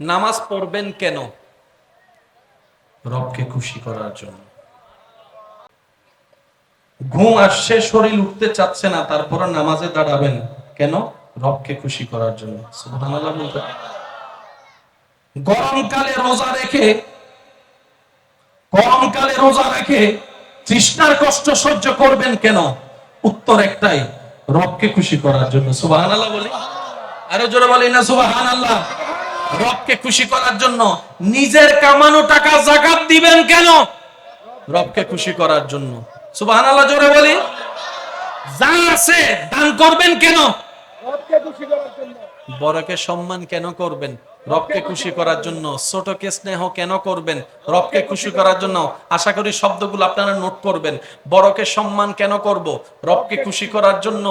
নামাজ পড়বেন কেন? রবকে খুশি করার জন্য। ঘুম আসছে, শরীর উঠতে চাচ্ছে না, তারপরে নামাজে দাঁড়াবেন কেন? রবকে খুশি করার জন্য। গরমকালে রোজা রেখে, গরমকালে রোজা রেখে তৃষ্ণার কষ্ট সহ্য করবেন কেন? উত্তর একটাই, রবকে খুশি করার জন্য। সুবাহ আল্লাহ বলি। আরও জোরে বলি না, সুবহানাল্লাহ। রবকে খুশি করার জন্য নিজের কামানো টাকা জাকাত দিবেন কেন? রবকে খুশি করার জন্য। সুবহানাল্লাহ জোরে বলি। যা আছে দান করবেন কেন? বড়কে সম্মান কেন করবেন? রবকে খুশি করার জন্য, ছোটকে স্নেহ কেন করবেন? রবকে খুশি করার জন্য আশা করি শব্দগুলো আপনারা নোট করবেন। বড়কে সম্মান কেন করব? রবকে খুশি করার জন্য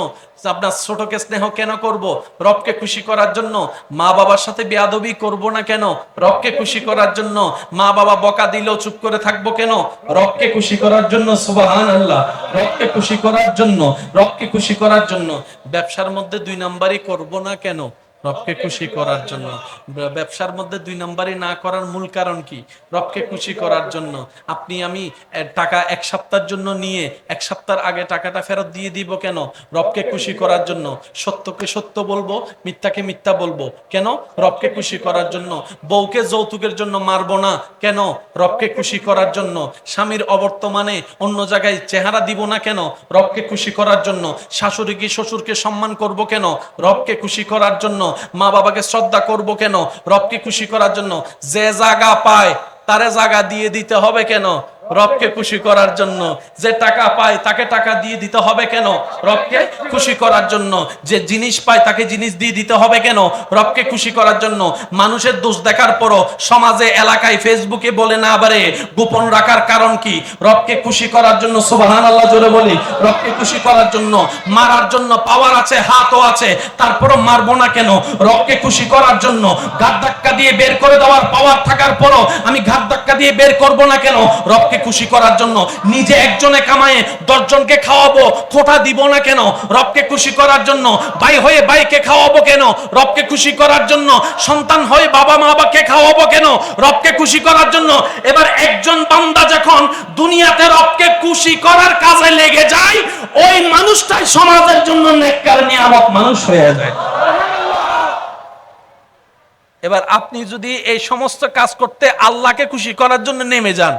আপনার ছোটকে স্নেহ কেন করব? রবকে খুশি করার জন্য মা বাবার সাথে বেয়াদবি করব না কেন? রবকে খুশি করার জন্য মা বাবা বকা দিলেও চুপ করে থাকব কেন? রবকে খুশি করার জন্য সুবাহান আল্লাহ রবকে খুশি করার জন্য, রবকে খুশি করার জন্য। ব্যবসার মধ্যে দুই নাম্বারই করব না কেন? রবকে খুশি করার জন্য। ব্যবসার মধ্যে দুই নম্বরই না করার মূল কারণ কি? রবকে খুশি করার জন্য। আপনি, আমি টাকা এক সপ্তাহের জন্য নিয়ে এক সপ্তাহ আগে টাকাটা ফেরত দিয়ে দিব কেন? রবকে খুশি করার জন্য। সত্যকে সত্য বলব, মিথ্যাকে মিথ্যা বলব। কেন? রবকে খুশি করার জন্য। বউকে যৌতুকের জন্য মারবো না। কেন? রবকে খুশি করার জন্য। স্বামীর অবর্তমানে অন্য জায়গায় চেহারা দিব না কেন? রবকে খুশি করার জন্য। শাশুড়িকে, শ্বশুরকে সম্মান করব কেন? রবকে খুশি করার জন্য মা বাবাকে শ্রদ্ধা করব কেন? রবকে খুশি করার জন্য যে জায়গা পায়, তারে জায়গা দিয়ে দিতে হবে কেন? রবকে খুশি করার জন্য যে টাকা পায় তাকে টাকা দিয়ে দিতে হবে কেন? রবকে খুশি করার জন্য যে জিনিস পায় তাকে জিনিস দিয়ে দিতে হবে কেন? রবকে খুশি করার জন্য মানুষের দোষ দেখার পরও সমাজে, এলাকায়, ফেসবুকে বলে না পারে। গোপন রাখার কারণ কি? রবকে খুশি করার জন্য সুবাহান আল্লাহ জোরে বলি, রবকে খুশি করার জন্য মারার জন্য পাওয়ার আছে, হাতও আছে, তারপরও মারবো না কেন? রবকে খুশি করার জন্য ঘাত ধাক্কা দিয়ে বের করে দেওয়ার পাওয়ার থাকার পরও আমি ঘাত ধাক্কা দিয়ে বের করব না কেন? রবকে খুশি করার জন্য নিজে একজনে কামায়ে দশজনকে খাওয়াবো, খোটা দিব না কেন? রবকে খুশি করার জন্য, ভাই হয়ে ভাইকে খাওয়াবো কেন? রবকে খুশি করার জন্য, সন্তান হয়ে বাবা মা বাবাকে খাওয়াবো কেন? রবকে খুশি করার জন্য, এবার একজন বান্দা যখন দুনিয়াতে রবকে খুশি করার কাজে লেগে যায়, ওই মানুষটাই সমাজের জন্য নেককার নিয়ামক মানুষ হয়ে যায়। এবার আপনি যদি এই সমস্ত কাজ করতে আল্লাহকে খুশি করার জন্য নেমে যান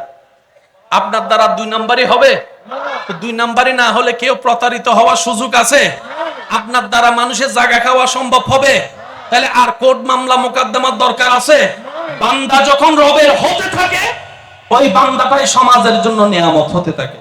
আপনার দ্বারা দুই নাম্বারই হবে। দুই নাম্বারই না হলে কেউ প্রতারিত হওয়ার সুযোগ আছে? আপনার দ্বারা মানুষের জায়গা খাওয়া সম্ভব হবে? তাহলে আর কোর্ট মামলা মোকদ্দমার দরকার আছে? বান্দা যখন রবের হতে থাকে, ওই বান্দাটাই সমাজের জন্য নিয়ামত হতে থাকে।